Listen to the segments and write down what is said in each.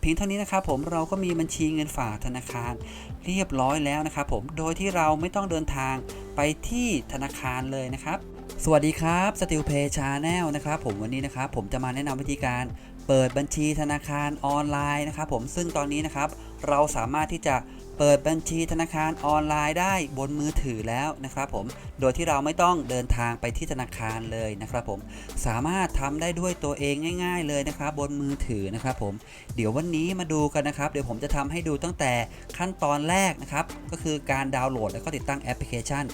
เพียงเท่านี้นะครับผมเราก็มีบัญชีเงินฝากธนาคาร เรียบร้อยแล้วนะครับผมโดยที่เราไม่ต้องเดินทางไปที่ธนาคารเลยนะครับ สวัสดีครับ Steel Pay Channel นะครับผมวันนี้นะครับผมจะมาแนะนำวิธีการเปิดบัญชีธนาคารออนไลน์นะครับผมซึ่งตอนนี้นะครับ เราสามารถที่จะเปิดบัญชีธนาคารออนไลน์ได้บนมือถือแล้วนะครับผม โดยที่เราไม่ต้องเดินทางไปที่ธนาคารเลยนะครับผม สามารถทำได้ด้วยตัวเองง่าย ๆ เลยนะครับบนมือถือนะครับผม เดี๋ยววันนี้มาดูกันนะครับ เดี๋ยวผมจะทำให้ดูตั้งแต่ขั้นตอนแรกนะครับ ก็คือการดาวน์โหลดแล้วก็ติดตั้งแอปพลิเคชัน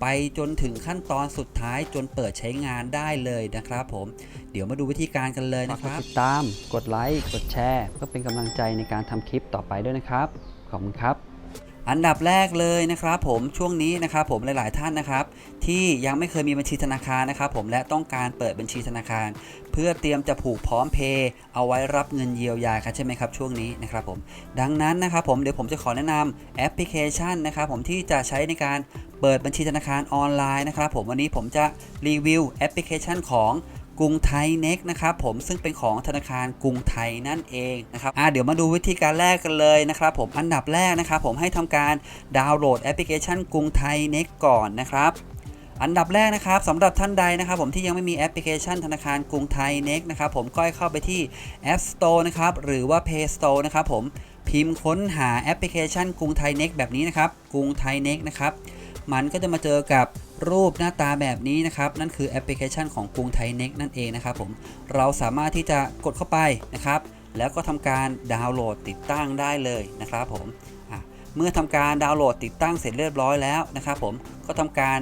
ไปจนถึงขั้นตอนสุดท้ายจนเปิดใช้งานได้เลยนะครับผมเดี๋ยวมาดูวิธีการกันเลยนะครับติดตามกดไลค์กดแชร์เพื่อเป็นกำลังใจในการทำคลิปต่อไปด้วยนะครับขอบคุณครับ อันดับแรกเลยนะครับผมช่วงนี้นะครับผมหลาย ๆ ท่านนะครับ ที่ยังไม่เคยมีบัญชีธนาคารนะครับ ผมและต้องการเปิดบัญชีธนาคาร เพื่อเตรียมจะผูกพร้อมเพย์เอาไว้รับเงินเยียวยาครับใช่ไหมครับช่วงนี้นะครับผมดังนั้นนะครับผมเดี๋ยวผมจะขอแนะนำแอปพลิเคชันนะครับผมที่จะใช้ในการเปิดบัญชีธนาคารออนไลน์นะครับผมวันนี้ผมจะรีวิวแอปพลิเคชันของ กรุงไทยเน็กนะครับผมซึ่งเป็นของธนาคารกรุงไทยนั่นเองนะครับอ่าเดี๋ยวมาดูวิธีการแรกกันเลยนะครับผมอันดับแรกนะครับผมให้ทำการดาวน์โหลดแอปพลิเคชันกรุงไทยเน็กก่อนนะครับอันดับแรกนะครับสำหรับท่านใดนะครับผมที่ยังไม่มีแอปพลิเคชันธนาคารกรุงไทยเน็กนะครับผมก็ให้เข้าไปที่ App Store นะครับหรือว่า Play Store นะครับผมพิมพ์ค้นหาแอปพลิเคชันกรุงไทยเน็กแบบนี้นะครับกรุงไทยเน็กนะครับมันก็จะมาเจอกับ รูปหน้าตาแบบนี้นะครับ นั่นคือแอปพลิเคชันของกรุงไทยเน็กนั่นเองนะครับผมเราสามารถที่จะกดเข้าไปนะครับ แล้วก็ทำการดาวน์โหลดติดตั้งได้เลยนะครับผมเมื่อทำการดาวน์โหลดติดตั้งเสร็จเรียบร้อยแล้วนะครับผมก็ทำการ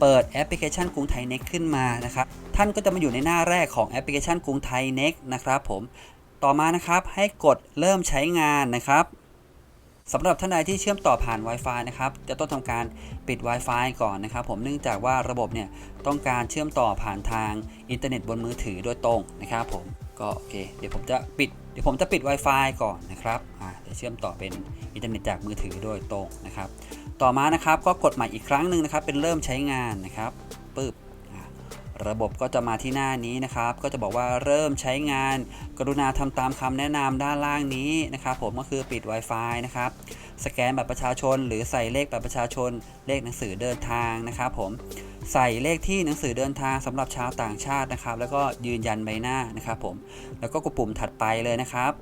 เปิดแอปพลิเคชันกรุงไทยเน็กขึ้นมานะครับท่านก็จะมาอยู่ในหน้าแรกของแอปพลิเคชันกรุงไทยเน็กนะครับผมต่อมานะครับให้กดเริ่มใช้งานนะครับ สำหรับท่านใดที่เชื่อมต่อผ่าน Wi-Fi นะครับจะต้องทำการปิด Wi-Fi ก่อนนะครับ ผมเนื่องจากว่าระบบเนี่ยต้องการเชื่อมต่อผ่านทางอินเทอร์เน็ตบนมือถือโดยตรงนะครับผมก็โอเค เดี๋ยวผมจะปิดเดี๋ยวผมจะปิด Wi-Fi ก่อนนะครับอ่าจะเชื่อมต่อเป็นอินเทอร์เน็ตจากมือถือโดยตรงนะครับ ต่อมานะครับก็กดใหม่อีกครั้งหนึ่งนะครับ เป็นเริ่มใช้งานนะครับปึ๊บ ระบบก็จะมาที่หน้านี้นะครับ ก็จะบอกว่าเริ่มใช้งาน กรุณาทำตามคำแนะนำด้านล่างนี้นะครับ ผมก็คือปิด Wi-Fi นะครับ สแกนบัตรประชาชน หรือใส่เลขบัตรประชาชน เลขหนังสือเดินทางนะครับ ผมใส่เลขที่หนังสือเดินทางสำหรับชาวต่างชาตินะครับ แล้วก็ยืนยันใบหน้านะครับ ผมแล้วก็กดปุ่มถัดไปเลยนะครับ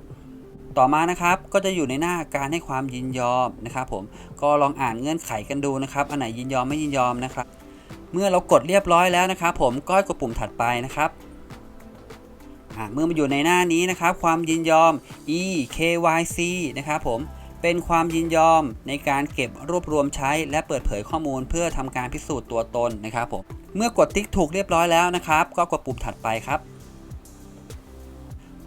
ต่อมานะครับก็จะอยู่ในหน้าการให้ความยินยอมนะครับ ผมก็ลองอ่านเงื่อนไขกันดูนะครับ อันไหนยินยอมไม่ยินยอมนะครับ เมื่อเรากดเรียบร้อยแล้วนะครับ ผมก็กดปุ่มถัดไปนะครับเมื่อมาอยู่ในหน้านี้นะครับ ความยินยอม e KYC นะครับผมเป็นความยินยอมในการเก็บรวบรวมใช้ และเปิดเผยข้อมูลเพื่อทำการพิสูจน์ตัวตนนะครับผมเมื่อกดติ๊กถูกเรียบร้อยแล้วนะครับ ก็กดปุ่มถัดไปครับ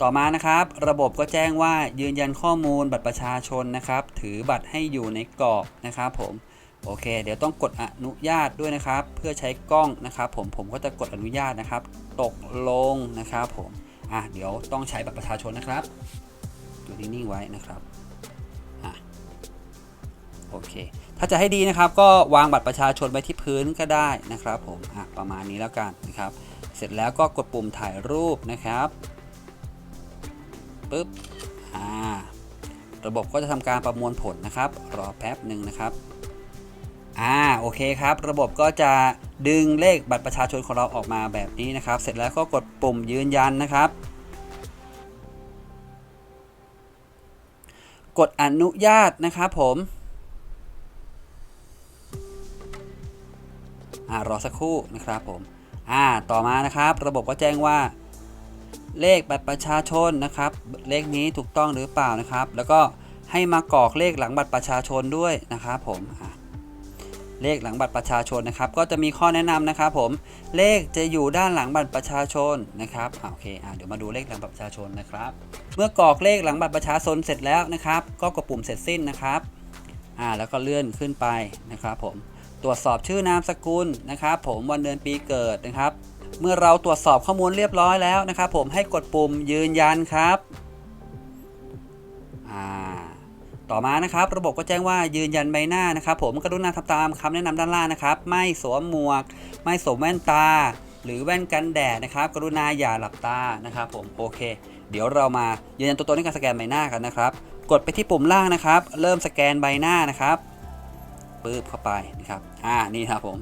ต่อมานะครับ ระบบก็แจ้งว่ายืนยันข้อมูลบัตรประชาชนนะครับ ถือบัตรให้อยู่ในกรอบนะครับผม โอเค เดี๋ยวต้องกดอนุญาตด้วยนะครับ เพื่อใช้กล้องนะครับ ผมผมก็จะกดอนุญาตนะครับ ตกลงนะครับผมอะเดี๋ยวต้องใช้บัตรประชาชนนะครับอยู่นิ่งๆไว้นะครับอะโอเค ถ้าจะให้ดีนะครับ ก็วางบัตรประชาชนไว้ที่พื้นก็ได้นะครับ ผมอะประมาณนี้แล้วกันนะครับ เสร็จแล้วก็กดปุ่มถ่ายรูปนะครับปึ๊บอ่าระบบก็จะทำการประมวลผลนะครับ รอแป๊บหนึ่งนะครับ อ่าโอเคครับ ระบบก็จะดึงเลขบัตรประชาชนของเราออกมาแบบนี้นะครับ เสร็จแล้วก็กดปุ่มยืนยันนะครับ กดอนุญาตนะครับผมอ่ารอสักครู่นะครับผมอ่าต่อมานะครับ ระบบก็แจ้งว่า เลขบัตรประชาชนนะครับ เลขนี้ถูกต้องหรือเปล่านะครับ แล้วก็ให้มากรอกเลขหลังบัตรประชาชนด้วยนะครับผมอะ เลขหลังบัตรประชาชนนะครับ ก็จะมีข้อแนะนำนะครับผมเลขจะอยู่ด้านหลังบัตรประชาชนนะครับโอเคอเดี๋ยวมาดูเลขหลังบัตรประชาชนนะครับ เมื่อกรอกเลขหลังบัตรประชาชนเสร็จแล้วนะครับ ก็กดปุ่มเสร็จสิ้นนะครับอ่าแล้วก็เลื่อนขึ้นไปนะครับผมตรวจสอบชื่อนามสกุลนะครับผมวันเดือนปีเกิดนะครับ เมื่อเราตรวจสอบข้อมูลเรียบร้อยแล้วนะครับ ผมให้กดปุ่มยืนยันครับอ่า ต่อมานะครับระบบก็แจ้งว่ายืนยันใบหน้านะครับผมกรุณาทำตามคำแนะนำด้านล่างนะครับ ไม่สวมหมวก ไม่สวมแว่นตา หรือแว่นกันแดดนะครับ กรุณาอย่าหลับตานะครับผมโอเค เดี๋ยวเรามายืนยันตัวตนในการสแกนใบหน้ากันนะครับ กดไปที่ปุ่มล่างนะครับ เริ่มสแกนใบหน้านะครับปึ๊บเข้าไปนะครับอ่านี่ครับผม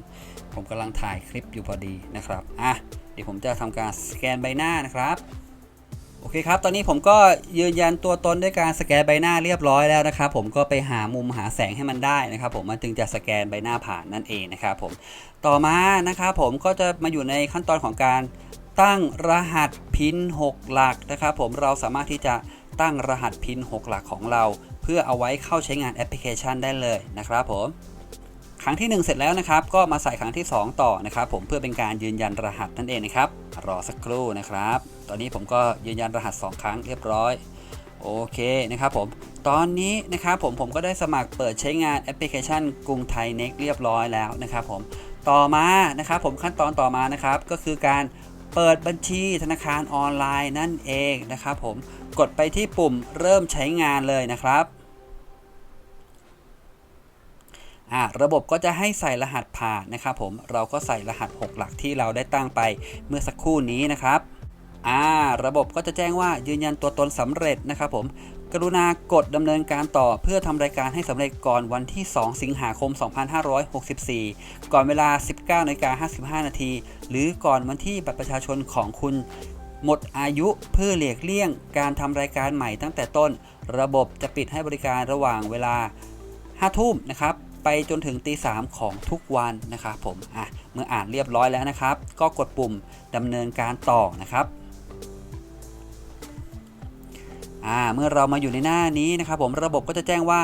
ผมกำลังถ่ายคลิปอยู่พอดีนะครับอะเดี๋ยวผมจะทำการสแกนใบหน้านะครับ โอเคครับ ตอนนี้ผมก็ยืนยันตัวตนด้วยการสแกนใบหน้าเรียบร้อยแล้วนะครับ ผมก็ไปหามุมหาแสงให้มันได้นะครับ ผมมันถึงจะสแกนใบหน้าผ่านนั่นเองนะครับผม ต่อมานะครับผมก็จะมาอยู่ในขั้นตอนของการตั้งรหัสพิน 6 หลักนะครับผมเราสามารถที่จะตั้งรหัสพิน 6 หลักของเรา เพื่อเอาไว้เข้าใช้งานแอปพลิเคชันได้เลยนะครับผม ครั้งที่ 1 เสร็จแล้วนะครับ ก็มาใส่ครั้งที่ 2 ต่อนะครับ ผมเพื่อเป็นการยืนยันรหัสนั่นเองนะครับ รอสักครู่นะครับ ตอนนี้ผมก็ยืนยันรหัส 2 ครั้งเรียบร้อยโอเคนะครับผมตอนนี้นะครับผมผมก็ได้สมัครเปิดใช้งานแอปพลิเคชันกรุงไทยเน็กเรียบร้อยแล้วนะครับผมต่อมานะครับผมขั้นตอนต่อมานะครับก็คือการเปิดบัญชีธนาคารออนไลน์นั่นเองนะครับผมกดไปที่ปุ่มเริ่มใช้งานเลยนะครับ ระบบก็จะให้ใส่รหัสผ่านนะครับผมเราก็ใส่รหัส 6 หลักที่เราได้ตั้งไปเมื่อสักครู่นี้นะครับอ่าระบบก็จะแจ้งว่ายืนยันตัวตนสำเร็จนะครับผมกรุณากดดำเนินการต่อเพื่อทำรายการให้สำเร็จก่อนวันที่ 2 สิงหาคม 2564 ก่อนเวลา 19นาฬิกา55 นาที หรือก่อนวันที่บัตรประชาชนของคุณ หมดอายุเพื่อหลียกเลี่ยง การทำรายการใหม่ตั้งแต่ต้น ระบบจะปิดให้บริการระหว่างเวลา 5 ทุ่มนะครับ ไปจนถึงตีสามของทุกวันนะครับผมอะเมื่ออ่านเรียบร้อยแล้วนะครับ ก็กดปุ่มดำเนินการต่อนะครับอ่าเมื่อเรามาอยู่ในหน้านี้นะครับ ผมระบบก็จะแจ้งว่า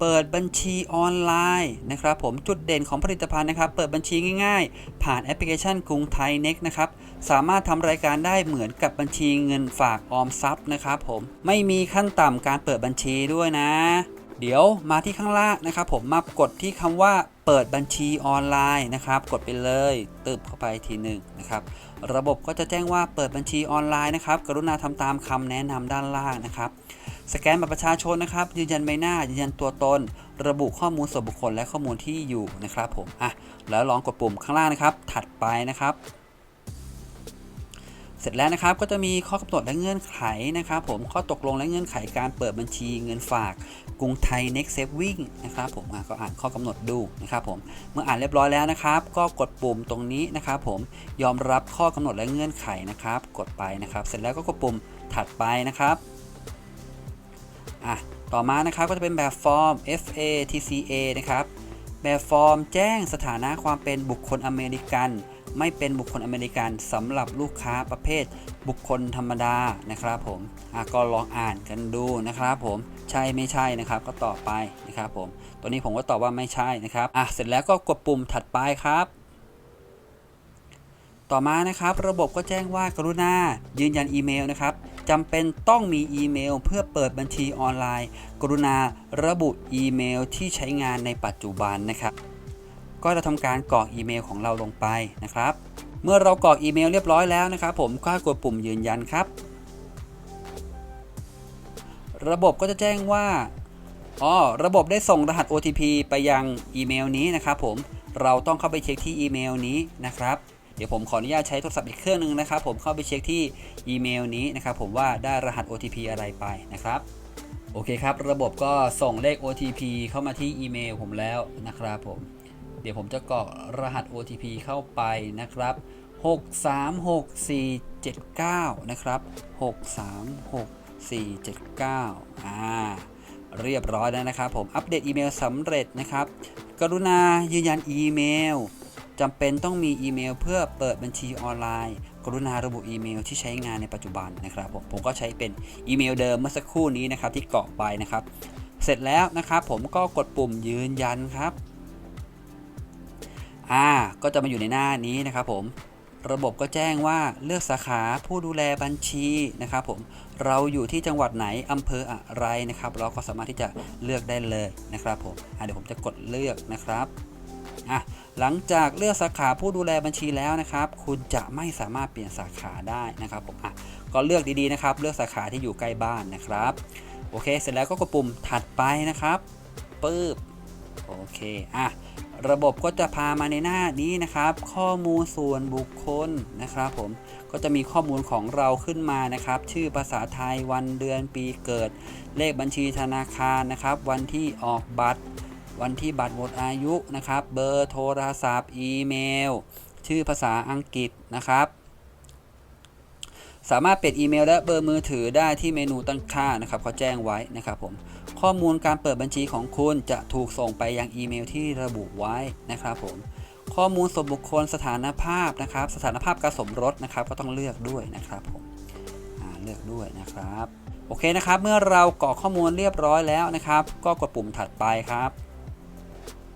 เปิดบัญชีออนไลน์นะครับผมจุดเด่นของผลิตภัณฑ์นะครับ เปิดบัญชีง่ายๆ ผ่านแอปพลิเคชันกรุงไทยเน็กนะครับสามารถทำรายการได้เหมือนกับบัญชีเงินฝากออมทรัพย์นะครับผมไม่มีขั้นต่ำการเปิดบัญชีด้วยนะ เดี๋ยวมาที่ข้างล่างนะครับผมมากดที่คำว่าเปิดบัญชีออนไลน์นะครับ กดไปเลยตึบเข้าไปทีหนึ่งนะครับ ระบบก็จะแจ้งว่าเปิดบัญชีออนไลน์นะครับ กรุณาทำตามคำแนะนำด้านล่างนะครับสแกนบัตรประชาชนนะครับ ยืนยันใบหน้า ยืนยันตัวตน ระบุข้อมูลส่วนบุคคลและข้อมูลที่อยู่นะครับผมอะแล้วลองกดปุ่มข้างล่างนะครับ ถัดไปนะครับ เสร็จแล้วนะครับก็จะมีข้อกำหนดและเงื่อนไขนะครับผมข้อตกลงและเงื่อนไขการเปิดบัญชีเงินฝากกรุงไทย Next Saving นะครับผมก็อ่านข้อกำหนดดูนะครับผมเมื่ออ่านเรียบร้อยแล้วนะครับ ก็กดปุ่มตรงนี้นะครับผมยอมรับข้อกำหนดและเงื่อนไขนะครับ กดไปนะครับ เสร็จแล้วก็กดปุ่มถัดไปนะครับอะต่อมานะครับก็จะเป็นแบบฟอร์ม FATCA นะครับแบบฟอร์มแจ้งสถานะความเป็นบุคคลอเมริกัน ไม่เป็นบุคคลอเมริกันสำหรับลูกค้าประเภทบุคคลธรรมดานะครับผมอะก็ลองอ่านกันดูนะครับผมใช่ไม่ใช่นะครับก็ต่อไปนะครับผมตัวนี้ผมก็ตอบว่าไม่ใช่นะครับอะเสร็จแล้วก็กดปุ่มถัดไปครับต่อมานะครับ ระบบก็แจ้งว่ากรุณา ยืนยันอีเมลนะครับจำเป็นต้องมีอีเมล เพื่อเปิดบัญชีออนไลน์ กรุณาระบุอีเมลที่ใช้งานในปัจจุบันนะครับ ก็จะทำการกรอกอีเมลของเราลงไปนะครับ เมื่อเรากรอกอีเมลเรียบร้อยแล้วนะครับ ผมก็กดปุ่มยืนยันครับ ระบบก็จะแจ้งว่าอ๋อระบบได้ส่งรหัส OTP ไปยังอีเมลนี้นะครับ ผมเราต้องเข้าไปเช็คที่อีเมลนี้นะครับ เดี๋ยวผมขออนุญาตใช้โทรศัพท์อีกเครื่องหนึ่งนะครับ ผมเข้าไปเช็คที่อีเมลนี้นะครับ ผมว่าได้รหัส OTP อะไรไปนะครับโอเคครับ ระบบก็ส่งเลข OTP เข้ามาที่อีเมลผมแล้วนะครับผม ดี๋ยวผมจะกรอกรหัส OTP เข้าไปนะครับ 636479 นะครับ 636479 อ่า เรียบร้อยแล้วนะครับผม อัปเดตอีเมลสำเร็จนะครับ กรุณายืนยันอีเมลจำเป็นต้องมีอีเมลเพื่อเปิดบัญชีออนไลน์ กรุณาระบุอีเมลที่ใช้งานในปัจจุบันนะครับผมผมก็ใช้เป็นอีเมลเดิมเมื่อสักครู่นี้นะครับที่กรอกไปนะครับ เสร็จแล้วนะครับผมก็กดปุ่มยืนยันครับ อ่าก็จะมาอยู่ในหน้านี้นะครับผมระบบก็แจ้งว่าเลือกสาขาผู้ดูแลบัญชีนะครับผมเราอยู่ที่จังหวัดไหนอำเภออะไรนะครับ เราก็สามารถที่จะเลือกได้เลยนะครับผมเดี๋ยวผมจะกดเลือกนะครับอะหลังจากเลือกสาขาผู้ดูแลบัญชีแล้วนะครับ คุณจะไม่สามารถเปลี่ยนสาขาได้นะครับผมอะก็เลือกดีๆนะครับ เลือกสาขาที่อยู่ใกล้บ้านนะครับโอเค เสร็จแล้วก็กดปุ่มถัดไปนะครับปึ๊บโอเคอะ ระบบก็จะพามาในหน้านี้นะครับ ข้อมูลส่วนบุคคลนะครับผมก็จะมีข้อมูลของเราขึ้นมานะครับ ชื่อภาษาไทยวันเดือนปีเกิด เลขบัญชีธนาคารนะครับ วันที่ออกบัตร วันที่บัตรหมดอายุนะครับ เบอร์โทรศัพท์อีเมล ชื่อภาษาอังกฤษนะครับ สามารถเปลี่ยนอีเมลและเบอร์มือถือได้ที่เมนูตั้งค่านะครับเขาแจ้งไว้นะครับผม ข้อมูลการเปิดบัญชีของคุณจะถูกส่งไปยังอีเมลที่ระบุไว้นะครับผมข้อมูลส่วนบุคคลสถานภาพนะครับ สถานภาพการสมรสนะครับ ก็ต้องเลือกด้วยนะครับผมเลือกด้วยนะครับโอเคนะครับ เมื่อเรากรอกข้อมูลเรียบร้อยแล้วนะครับ ก็กดปุ่มถัดไปครับ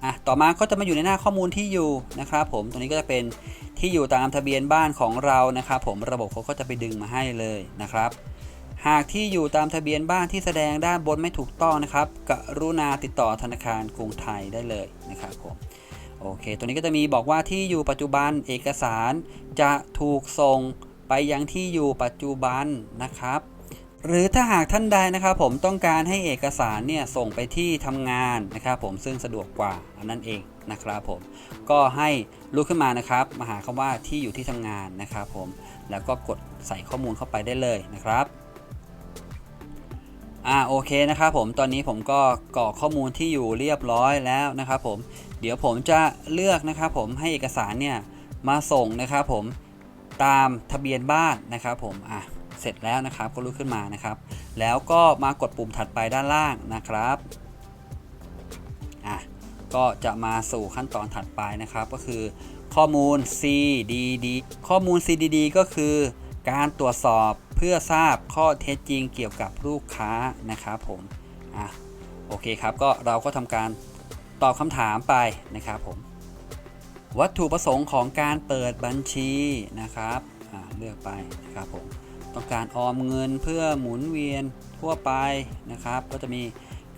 อะต่อมาก็จะมาอยู่ในหน้าข้อมูลที่อยู่นะครับผมตรงนี้ก็จะเป็นที่อยู่ตามทะเบียนบ้านของเรานะครับ ผมระบบเขาก็จะไปดึงมาให้เลยนะครับ หากที่อยู่ตามทะเบียนบ้านที่แสดงด้านบนไม่ถูกต้องนะครับ กรุณาติดต่อธนาคารกรุงไทยได้เลยนะครับผมโอเค ตัวนี้ก็จะมีบอกว่าที่อยู่ปัจจุบันเอกสารจะถูกส่งไปยังที่อยู่ปัจจุบันนะครับ หรือถ้าหากท่านใดนะครับ ผมต้องการให้เอกสารเนี่ยส่งไปที่ทำงานนะครับ ผมซึ่งสะดวกกว่าอันนั้นเองนะครับผมก็ให้ลุกขึ้นมานะครับมาหาคำว่าที่อยู่ที่ทำงานนะครับ ผมแล้วก็กดใส่ข้อมูลเข้าไปได้เลยนะครับ อ่าโอเคนะครับผมตอนนี้ผมก็กรอกข้อมูลที่อยู่เรียบร้อยแล้วนะครับผมเดี๋ยวผมจะเลือกนะครับผมให้เอกสารเนี่ยมาส่งนะครับผมตามทะเบียนบ้านนะครับผมอะเสร็จแล้วนะครับก็ลุกขึ้นมานะครับ แล้วก็มากดปุ่มถัดไปด้านล่างนะครับอะก็จะมาสู่ขั้นตอนถัดไปนะครับ ก็คือข้อมูล CDD ข้อมูล CDD ก็คือการตรวจสอบ พื่อทราบข้อเท็จจริงเกี่ยวกับลูกค้านะครับผมอะโอเคครับก็เราก็ทำการตอบคำถามไปนะครับผมวัตถุประสงค์ของการเปิดบัญชีนะครับอ่าเลือกไปนะครับผมต้องการออมเงินเพื่อหมุนเวียนทั่วไปนะครับ ก็จะมี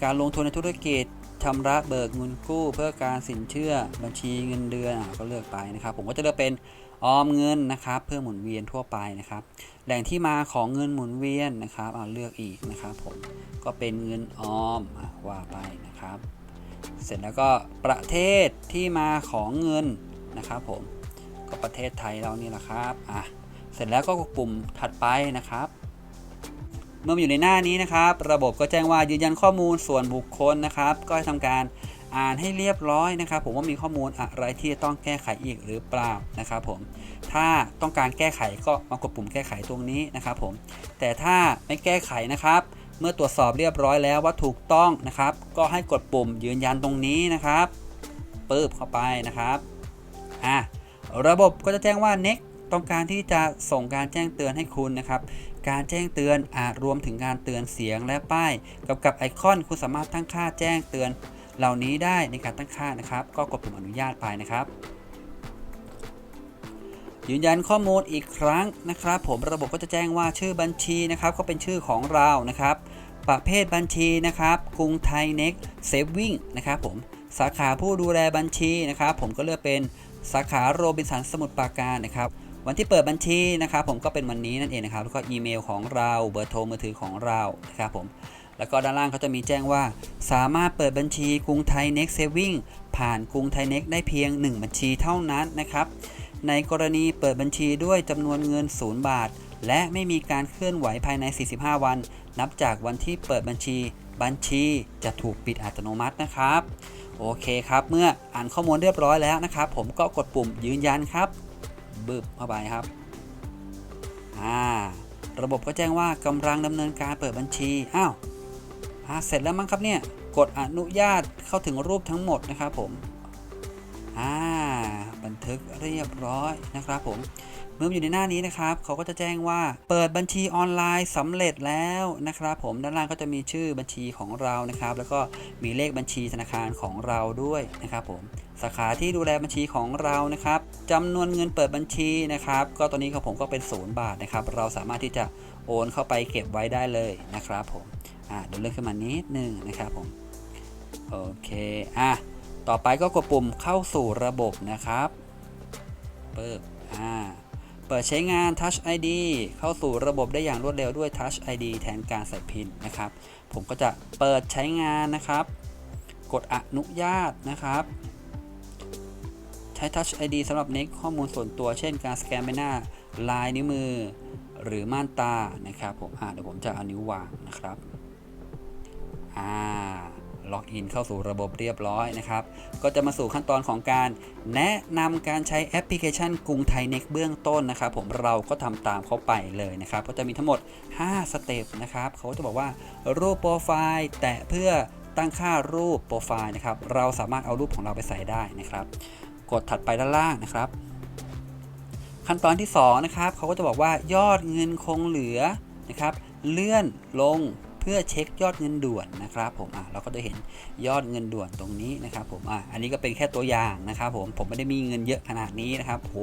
การลงทุนในธุรกิจชำระเบิกเงินกู้ เพื่อการสินเชื่อบัญชีเงินเดือนอะก็เลือกไปนะครับ ผมก็จะเลือกเป็น ออมเงินนะครับ เพื่อหมุนเวียนทั่วไปนะครับ แหล่งที่มาของเงินหมุนเวียนนะครับเอาเลือกอีกนะครับผมก็เป็นเงินออมว่าไปนะครับ เสร็จแล้วก็ประเทศที่มาของเงินนะครับผมก็ประเทศไทยเรานี่แหละครับอะเสร็จแล้วก็กดปุ่มถัดไปนะครับเมื่ออยู่ในหน้านี้นะครับ ระบบก็แจ้งว่ายืนยันข้อมูลส่วนบุคคลนะครับ ก็ให้ทำการ อ่านให้เรียบร้อยนะครับ ผมว่ามีข้อมูลอะไรที่จะต้องแก้ไขอีกหรือเปล่านะครับผมถ้าต้องการแก้ไขก็มากดปุ่มแก้ไขตรงนี้นะครับผมแต่ถ้าไม่แก้ไขนะครับ เมื่อตรวจสอบเรียบร้อยแล้วว่าถูกต้องนะครับ ก็ให้กดปุ่มยืนยันตรงนี้นะครับปึ๊บเข้าไปนะครับอะระบบก็จะแจ้งว่า next ต้องการที่จะส่งการแจ้งเตือนให้คุณนะครับ การแจ้งเตือนอาจรวมถึงการเตือนเสียงและป้าย กับกับไอคอนคุณสามารถตั้งค่าแจ้งเตือน เหล่านี้ได้ในการตั้งค่านะครับ ก็กดปุ่มอนุญาตไปนะครับ ยืนยันข้อมูลอีกครั้งนะครับ ผมระบบก็จะแจ้งว่าชื่อบัญชีนะครับ ก็เป็นชื่อของเรานะครับ ประเภทบัญชีนะครับกรุงไทยเน็กเซฟวิ่งนะครับผมสาขาผู้ดูแลบัญชีนะครับ ผมก็เลือกเป็นสาขาโรบินสันสมุทรปราการนะครับวันที่เปิดบัญชีนะครับผมก็เป็นวันนี้นั่นเองนะครับแล้วก็อีเมลของเราเบอร์โทรมือถือของเรานะครับผม แล้วก็ด้านล่างเขาจะมีแจ้งว่า สามารถเปิดบัญชีกรุงไทยเน็กเซฟิงผ่านกรุงไทยเน็กได้เพียง 1 บัญชีเท่านั้นนะครับในกรณีเปิดบัญชีด้วยจำนวนเงิน 0 บาท และไม่มีการเคลื่อนไหวภายใน 45 วัน นับจากวันที่เปิดบัญชี บัญชีจะถูกปิดอัตโนมัตินะครับ โอเคครับ เมื่ออ่านข้อมูลเรียบร้อยแล้วนะครับ ผมก็กดปุ่มยืนยันครับ บึบเข้าไปครับอ่าระบบก็แจ้งว่ากำลังดำเนินการเปิดบัญชี อ้าว อ่าเสร็จแล้วมั้งครับเนี่ย กดอนุญาตเข้าถึงรูปทั้งหมดนะครับผม อ่า บันทึกเรียบร้อยนะครับผม เมื่ออยู่ในหน้านี้นะครับ เขาก็จะแจ้งว่า เปิดบัญชีออนไลน์สำเร็จแล้วนะครับผม ด้านล่างก็จะมีชื่อบัญชีของเรานะครับ แล้วก็มีเลขบัญชีธนาคารของเราด้วยนะครับผม สาขาที่ดูแลบัญชีของเรานะครับจำนวนเงินเปิดบัญชีนะครับ ก็ตอนนี้ของผมก็เป็นศูนย์บาทนะครับ เราสามารถที่จะโอนเข้าไปเก็บไว้ได้เลยนะครับผม อ่าเดี๋ยวเลื่อนขึ้นมานิดนึงนะครับผมโอเคอะต่อไปก็กดปุ่มเข้าสู่ระบบนะครับเปึ๊บอ่าเปิดใช้งาน Touch ID เข้าสู่ระบบได้อย่างรวดเร็วด้วย Touch ID แทนการใส่พินนะครับ ผมก็จะเปิดใช้งานนะครับ กดอนุญาตนะครับ ใช้ Touch ID สำหรับเน็กข้อมูลส่วนตัว เช่น การสแกนใบหน้าลายนิ้วมือ หรือม่านตานะครับผมอ่าเดี๋ยวผมจะเอานิ้ววางนะครับ อ่าล็อกอินเข้าสู่ระบบเรียบร้อยนะครับ ก็จะมาสู่ขั้นตอนของการแนะนำการใช้แอปพลิเคชันกรุงไทยเน็กเบื้องต้นนะครับ ผมเราก็ทำตามเขาไปเลยนะครับ ก็จะมีทั้งหมด 5 สเต็ปนะครับ เขาจะบอกว่ารูปโปรไฟล์แตะเพื่อตั้งค่ารูปโปรไฟล์นะครับ เราสามารถเอารูปของเราไปใส่ได้นะครับ กดถัดไปด้านล่างนะครับ ขั้นตอนที่2นะครับเขาก็จะบอกว่ายอดเงินคงเหลือนะครับ เลื่อนลง พื่อเช็คยอดเงินด่วนนะครับผมอะเราก็จะเห็นยอดเงินด่วนตรงนี้นะครับผมอะอันนี้ก็เป็นแค่ตัวอย่างนะครับผมผมไม่ได้มีเงินเยอะขนาดนี้นะครับโห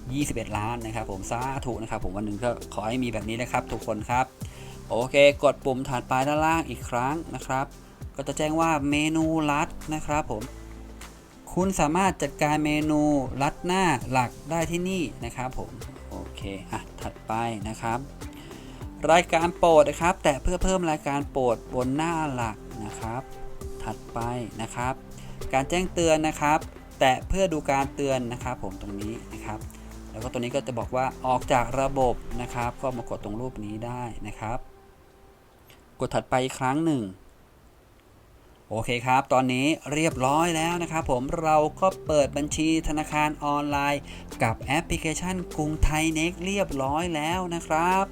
21ล้านนะครับผมสาธุนะครับผมวันหนึ่งก็ขอให้มีแบบนี้นะครับทุกคนครับ โอเค กดปุ่มถัดไปด้านล่างอีกครั้งนะครับ ก็จะแจ้งว่าเมนูลัดนะครับผมคุณสามารถจัดการเมนูลัดหน้าหลักได้ที่นี่นะครับผมโอเคอะถัดไปนะครับ รายการโปรดนะครับ แต่เพื่อเพิ่มรายการโปรดบนหน้าหลักนะครับ ถัดไปนะครับ การแจ้งเตือนนะครับ แต่เพื่อดูการเตือนนะครับ ผมตรงนี้นะครับ แล้วก็ตัวนี้ก็จะบอกว่าออกจากระบบนะครับ ก็มากดตรงรูปนี้ได้นะครับ กดถัดไปอีกครั้งหนึ่งโอเคครับ ตอนนี้เรียบร้อยแล้วนะครับผม เราก็เปิดบัญชีธนาคารออนไลน์ กับแอปพลิเคชันกรุงไทยเน็กเรียบร้อยแล้วนะครับ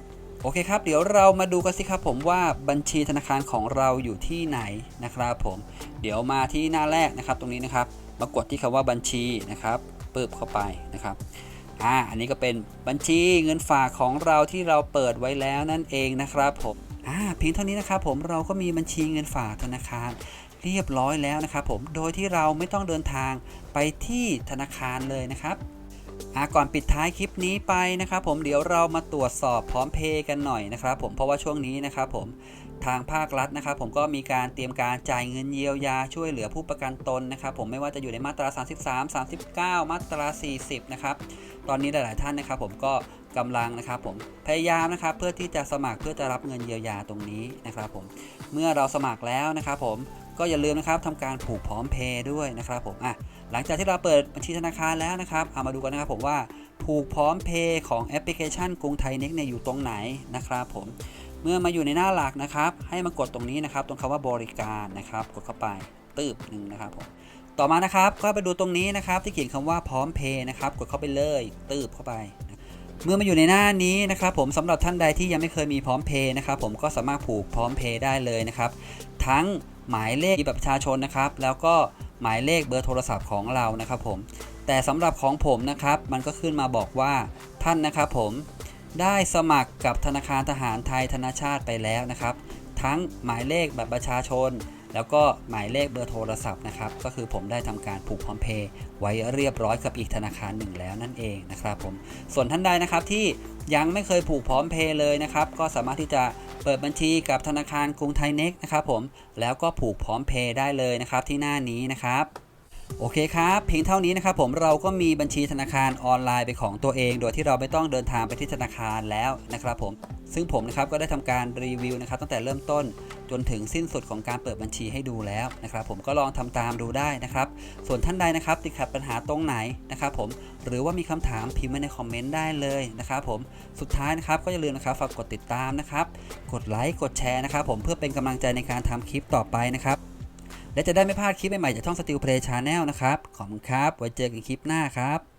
โอเคครับ เดี๋ยวเรามาดูกันสิครับผมว่าบัญชีธนาคารของเราอยู่ที่ไหนนะครับผม เดี๋ยวมาที่หน้าแรกนะครับ ตรงนี้นะครับมากดที่คำว่าบัญชีนะครับปึ๊บเข้าไปนะครับอ่าอันนี้ก็เป็นบัญชีเงินฝากของเราที่เราเปิดไว้แล้วนั่นเองนะครับผมอ่าเพียงเท่านี้นะครับผมเราก็มีบัญชีเงินฝากธนาคารเรียบร้อยแล้วนะครับผมโดยที่เราไม่ต้องเดินทางไปที่ธนาคารเลยนะครับ อ่าก่อนปิดท้ายคลิปนี้ไปนะครับผมเดี๋ยวเรามาตรวจสอบพร้อมเพย์กันหน่อยนะครับผมเพราะว่าช่วงนี้นะครับผมทางภาครัฐนะครับผมก็มีการเตรียมการจ่ายเงินเยียวยาช่วยเหลือผู้ประกันตนนะครับผมไม่ว่าจะอยู่ในมาตรา 33 39 มาตรา 40 นะครับตอนนี้หลาย ๆ ท่านนะครับผมก็กำลังนะครับผมพยายามนะครับเพื่อที่จะสมัครเพื่อจะรับเงินเยียวยาตรงนี้นะครับผมเมื่อเราสมัครแล้วนะครับผมก็อย่าลืมนะครับทำการผูกพร้อมเพย์ด้วยนะครับผมอะ หลังจากที่เราเปิดบัญชีธนาคารแล้วนะครับเอามาดูกันนะครับผมว่าผูกพร้อมเพย์ของแอปพลิเคชันกรุงไทยเน็กเนี่ยอยู่ตรงไหนนะครับผมเมื่อมาอยู่ในหน้าหลักนะครับ ให้มากดตรงนี้นะครับ ตรงคำว่าบริการนะครับ กดเข้าไปตืบหนึ่งนะครับผมต่อมานะครับก็ไปดูตรงนี้นะครับ ที่เขียนคำว่าพร้อมเพย์นะครับ กดเข้าไปเลยตืบเข้าไป เมื่อมาอยู่ในหน้านี้นะครับผมสำหรับท่านใดที่ยังไม่เคยมีพร้อมเพย์นะครับผมก็สามารถผูกพร้อมเพย์ได้เลยนะครับ ทั้งหมายเลขบัตรประชาชนนะครับ แล้วก็ หมายเลขเบอร์โทรศัพท์ของเรานะครับผม แต่สำหรับของผมนะครับ มันก็ขึ้นมาบอกว่าท่านนะครับผมได้สมัครกับธนาคารทหารไทยธนาชาติไปแล้วนะครับ ทั้งหมายเลขบัตรประชาชน แล้วก็หมายเลขเบอร์โทรศัพท์นะครับ ก็คือผมได้ทำการผูกพร้อมเพย์ไว้เรียบร้อยกับอีกธนาคารหนึ่งแล้วนั่นเองนะครับผม ส่วนท่านใดนะครับที่ยังไม่เคยผูกพร้อมเพย์เลยนะครับ ก็สามารถที่จะเปิดบัญชีกับธนาคารกรุงไทยเน็กนะครับผม แล้วก็ผูกพร้อมเพย์ได้เลยนะครับที่หน้านี้นะครับโอเคครับ เพียงเท่านี้นะครับผมเราก็มีบัญชีธนาคารออนไลน์เป็นของตัวเอง โดยที่เราไม่ต้องเดินทางไปที่ธนาคารแล้วนะครับผมซึ่งผมนะครับก็ได้ทำการรีวิวนะครับตั้งแต่เริ่มต้น จนถึงสิ้นสุดของการเปิดบัญชีให้ดูแล้วนะครับ ผมก็ลองทำตามดูได้นะครับ ส่วนท่านใดนะครับติดขัดปัญหาตรงไหนนะครับผมหรือว่ามีคำถามพิมพ์ไว้ในคอมเมนต์ได้เลยนะครับผมสุดท้ายนะครับก็อย่าลืมนะครับฝากกดติดตามนะครับ กดไลค์กดแชร์นะครับผมเพื่อเป็นกำลังใจในการทำคลิปต่อไปนะครับและจะได้ไม่พลาดคลิปใหม่ๆจากช่อง Steel Play Channel นะครับ ขอบคุณครับ ไว้เจอกันคลิปหน้าครับ